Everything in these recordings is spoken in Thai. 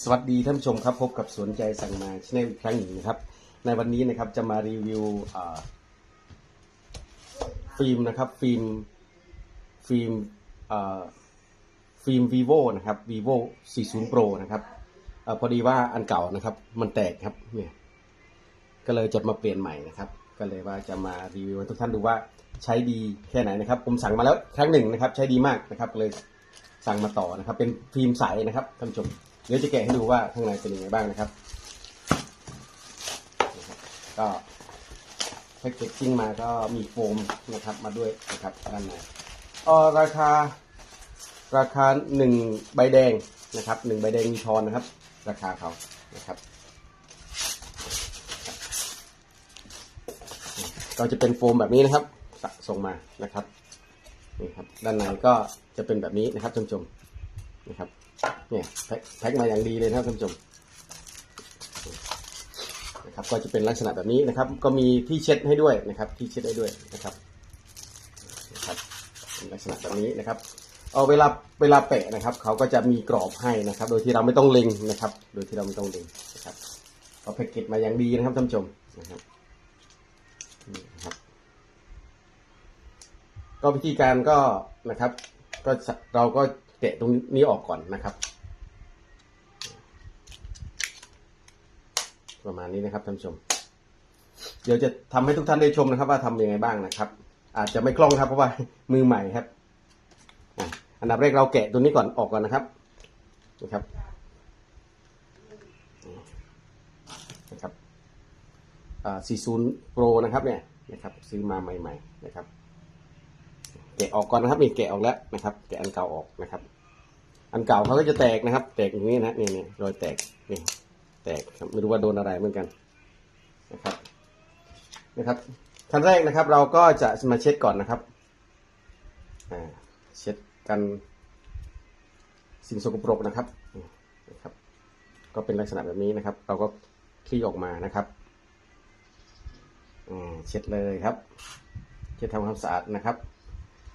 สวัสดีท่านผู้ชมครับ พบกับสวนใจสั่งมาชแนลอีกครั้งหนึ่งนะครับ ในวันนี้นะครับจะมารีวิวฟิล์มนะครับฟิล์มฟิล์มฟิล์ม vivo นะครับ vivo 40 pro นะครับอพอดีว่าอันเก่านะครับ มันแตกครับเนี่ยก็เลยจะมาเปลี่ยนใหม่นะครับ ก็เลยว่าจะมารีวิวให้ทุกท่านดูว่าใช้ดีแค่ไหนนะครับ ผมสั่งมาแล้วครั้งหนึ่งนะครับ ใช้ดีมากนะครับเลย สั่งมาต่อนะครับ เป็นฟิล์มใสนะครับท่านผู้ชมเดี๋ยวจะแกะให้ดูว่าข้างในเป็นยังไงบ้างนะครับ ก็แพ็กเกจจิ้งมาก็มีโฟมนะครับมาด้วยนะครับด้านในออราคา ราคาหนึ่งใบแดงนะครับหนึ่งใบแดงมีทอนนะครับ ราคาเขานะครับ ก็จะเป็นโฟมแบบนี้นะครับส่งมานะครับ นี่ครับด้านในก็จะเป็นแบบนี้นะครับท่านผู้ชมนะครับเนี่ยแพ็คมาอย่างดีเลยนะครับท่านผู้ชมนะครับก็จะเป็นลักษณะแบบนี้นะครับ ก็มีที่เช็ดให้ด้วยนะครับ ที่เช็ดให้ด้วยนะครับนะครับเป็นลักษณะแบบนี้นะครับ เอาเวลาเวลาแปะนะครับ เขาก็จะมีกรอบให้นะครับ โดยที่เราไม่ต้องเล็งนะครับ โดยที่เราไม่ต้องเล็งนะครับก็แพ็กเกจมาอย่างดีนะครับท่านผู้ชมนะครับนี่นะครับ ก็วิธีการก็นะครับ ก็เราก็แกะตรงนี้ออกก่อนนะครับ ประมาณนี้นะครับท่านชม เดี๋ยวจะทำให้ทุกท่านได้ชมนะครับ ว่าทำยังไงบ้างนะครับ อาจจะไม่คล่องครับ เพราะว่ามือใหม่ครับอันดับแรกเราแกะตัวนี้ก่อนออกก่อนนะครับนะครับนะครับอ่า40 Pro นะครับเนี่ยนะครับ ซื้อมาใหม่ ๆ นะครับ แกะออกก่อนนะครับนี่แกะออกแล้วนะครับ แกะอันเก่าออกนะครับ อันเก่าเขาก็จะแตกนะครับ แตกอย่างนี้นะนี่นี่รอยแตกนี่แตกครับไม่รู้ว่าโดนอะไรเหมือนกันนะครับนะครับขั้นแรกนะครับ เราก็จะมาเช็ดก่อนนะครับเช็ดกันสิ่งสกปรกนะครับนะครับ ก็เป็นลักษณะแบบนี้นะครับ เราก็คลี่ออกมานะครับเช็ดเลยครับ เช็ดทำความสะอาดนะครับ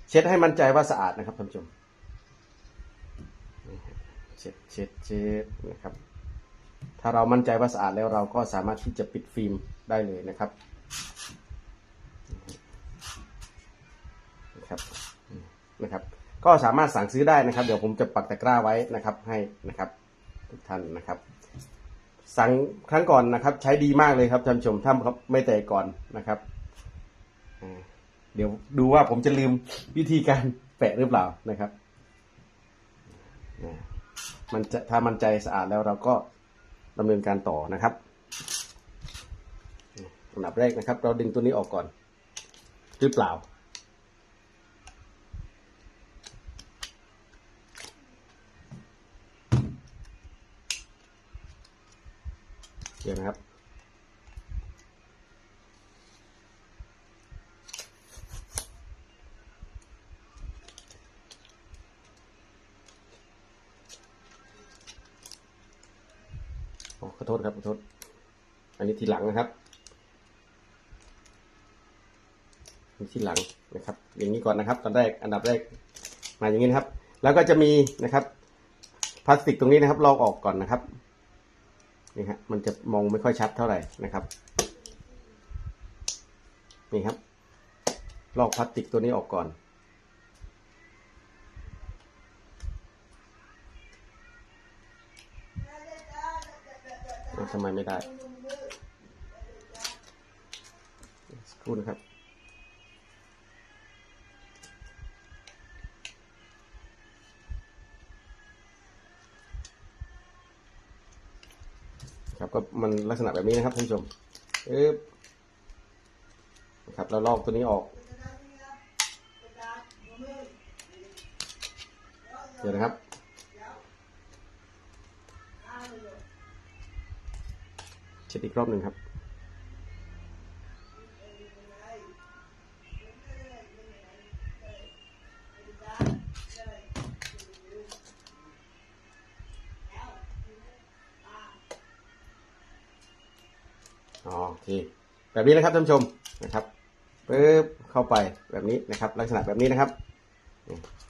เช็ดให้มั่นใจว่าสะอาดนะครับท่านผู้ชมเช็ดเช็ดเช็ดนะครับ ถ้าเรามั่นใจว่าสะอาดแล้วเราก็สามารถที่จะปิดฟิล์มได้เลยนะครับนะครับนะครับ ก็สามารถสั่งซื้อได้นะครับ เดี๋ยวผมจะปักตะกร้าไว้นะครับ ให้นะครับทุกท่านนะครับ สั่งครั้งก่อนนะครับ ใช้ดีมากเลยครับท่านผู้ชมถ้าไม่แตกก่อนนะครับ เดี๋ยวดูว่าผมจะลืมวิธีการแปะหรือเปล่านะครับนะมันจะถ้ามันใจสะอาดแล้วเราก็ดำเนินการต่อนะครับอันดับแรกนะครับ เราดึงตัวนี้ออกก่อน หรือเปล่า เดี๋ยวนะครับ โทษครับขอโทษ อันนี้ทีหลังนะครับทีหลังนะครับ อย่างนี้ก่อนนะครับ ตอนแรกอันดับแรกมาอย่างนี้นะครับ แล้วก็จะมีนะครับพลาสติกตรงนี้นะครับลอกออกก่อนนะครับนี่ฮะมันจะมองไม่ค่อยชัดเท่าไหร่นะครับนี่ครับลอกพลาสติกตัวนี้ออกก่อน เอ้า ทำไมไม่ได้สักครู่นะครับ ครับก็มันลักษณะแบบนี้นะครับท่านผู้ชมเอ๊บครับแล้วลอกตัวนี้ออกเดี๋ยวนะครับ เช็ดอีกรอบหนึ่งครับอ๋อโอเคแบบนี้นะครับท่านผู้ชมนะครับปึ๊บเข้าไปแบบนี้นะครับ ลักษณะแบบนี้นะครับ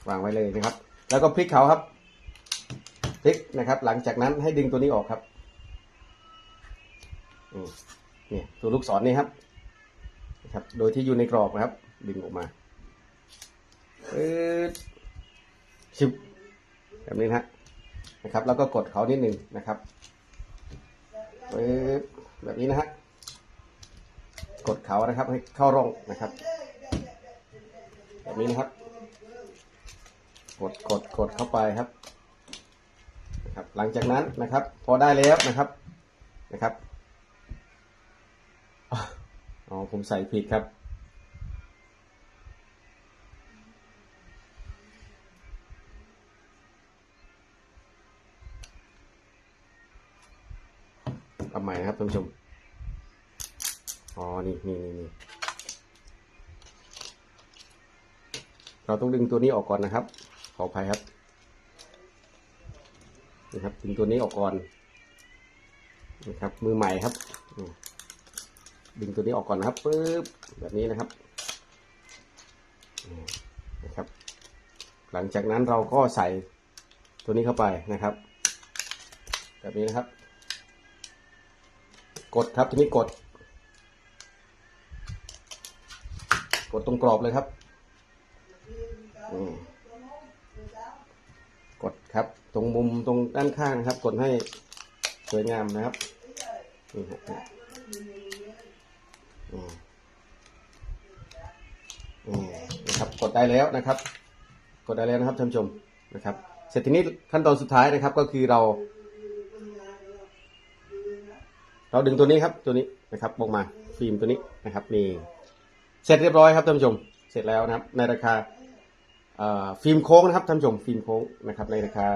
วางไว้เลยนะครับ แล้วก็พลิกเขาครับพลิกนะครับ หลังจากนั้นให้ดึงตัวนี้ออกครับ นี่ตัวลูกศรนี่ครับนะครับ โดยที่อยู่ในกรอบนะครับ ดึงออกมาปึ๊ดชิบแบบนี้นะ นะครับ แล้วก็กดเขานิดหนึ่งนะครับปึ๊ดแบบนี้นะฮะกดเขานะครับ ให้เข้าร่องนะครับ แบบนี้นะครับ กดกดกดเข้าไปครับนะครับ หลังจากนั้นนะครับ พอได้แล้วนะครับนะครับ อ๋อ ผมใส่ผิดครับ เอาใหม่นะครับท่านผู้ชม อ๋อนี่นี่นี่นี่เราต้องดึงตัวนี้ออกก่อนนะครับ ขออภัยครับนะครับดึงตัวนี้ออกก่อนนะครับ มือใหม่ครับอืม ดึงตัวนี้ออกก่อนนะครับปึ๊บแบบนี้นะครับนะครับ หลังจากนั้นเราก็ใส่ตัวนี้เข้าไปนะครับ แบบนี้นะครับ กดครับทีนี้กด กดตรงกรอบเลยครับอืมกดครับ ตรงมุมตรงด้านข้างนะครับ กดให้สวยงามนะครับนี่ฮะ นะครับกดได้แล้วนะครับ กดได้แล้วนะครับท่านผู้ชมนะครับ เสร็จทีนี้ขั้นตอนสุดท้ายนะครับก็คือเรา เราดึงตัวนี้ครับตัวนี้นะครับออกมาฟิล์มตัวนี้นะครับนี่เสร็จเรียบร้อยครับท่านผู้ชม เสร็จแล้วนะครับ ในราคาฟิล์มโค้งนะครับท่านผู้ชมฟิล์มโค้งนะครับ ในราคา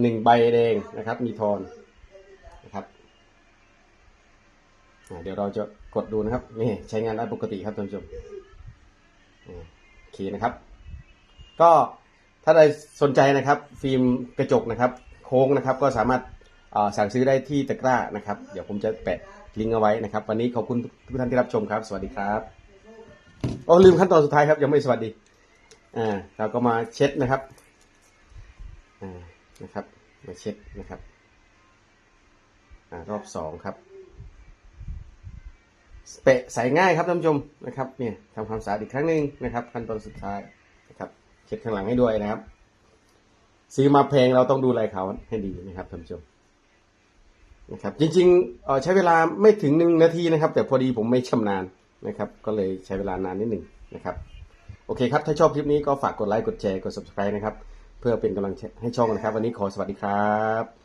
หนึ่งใบแดงนะครับ มีทอนนะครับ เดี๋ยวเราจะกดดูนะครับนี่ใช้งานได้ปกติครับท่านผู้ชมอ่าโอเคนะครับ ก็ถ้าใดสนใจนะครับ ฟิล์มกระจกนะครับ โค้งนะครับ ก็สามารถสั่งซื้อได้ที่ตะกร้านะครับ เดี๋ยวผมจะแปะลิงก์เอาไว้นะครับ วันนี้ขอบคุณทุกท่านที่รับชมครับ สวัสดีครับโอ้ลืมขั้นตอนสุดท้ายครับ ยังไม่สวัสดีอ่าเราก็มาเช็ดนะครับอ่านะครับ มาเช็ดนะครับอ่ารอบสองครับ เปะใส่ง่ายครับท่านผู้ชมนะครับเนี่ยทำความสะอาดอีกครั้งหนึ่งนะครับขั้นตอนสุดท้ายนะครับเช็ดข้างหลังให้ด้วยนะครับ ซื้อมาแพงเราต้องดูแลเขาให้ดีนะครับท่านผู้ชมนะครับจริงๆใช้เวลาไม่ถึงหนึ่งนาทีนะครับ แต่พอดีผมไม่ชำนาญนะครับ ก็เลยใช้เวลานานนิดหนึ่งนะครับ โอเคครับ ถ้าชอบคลิปนี้ก็ฝากกดไลค์กดแชร์กด subscribe นะครับ เพื่อเป็นกำลังใจให้ช่องนะครับ วันนี้ขอสวัสดีครับ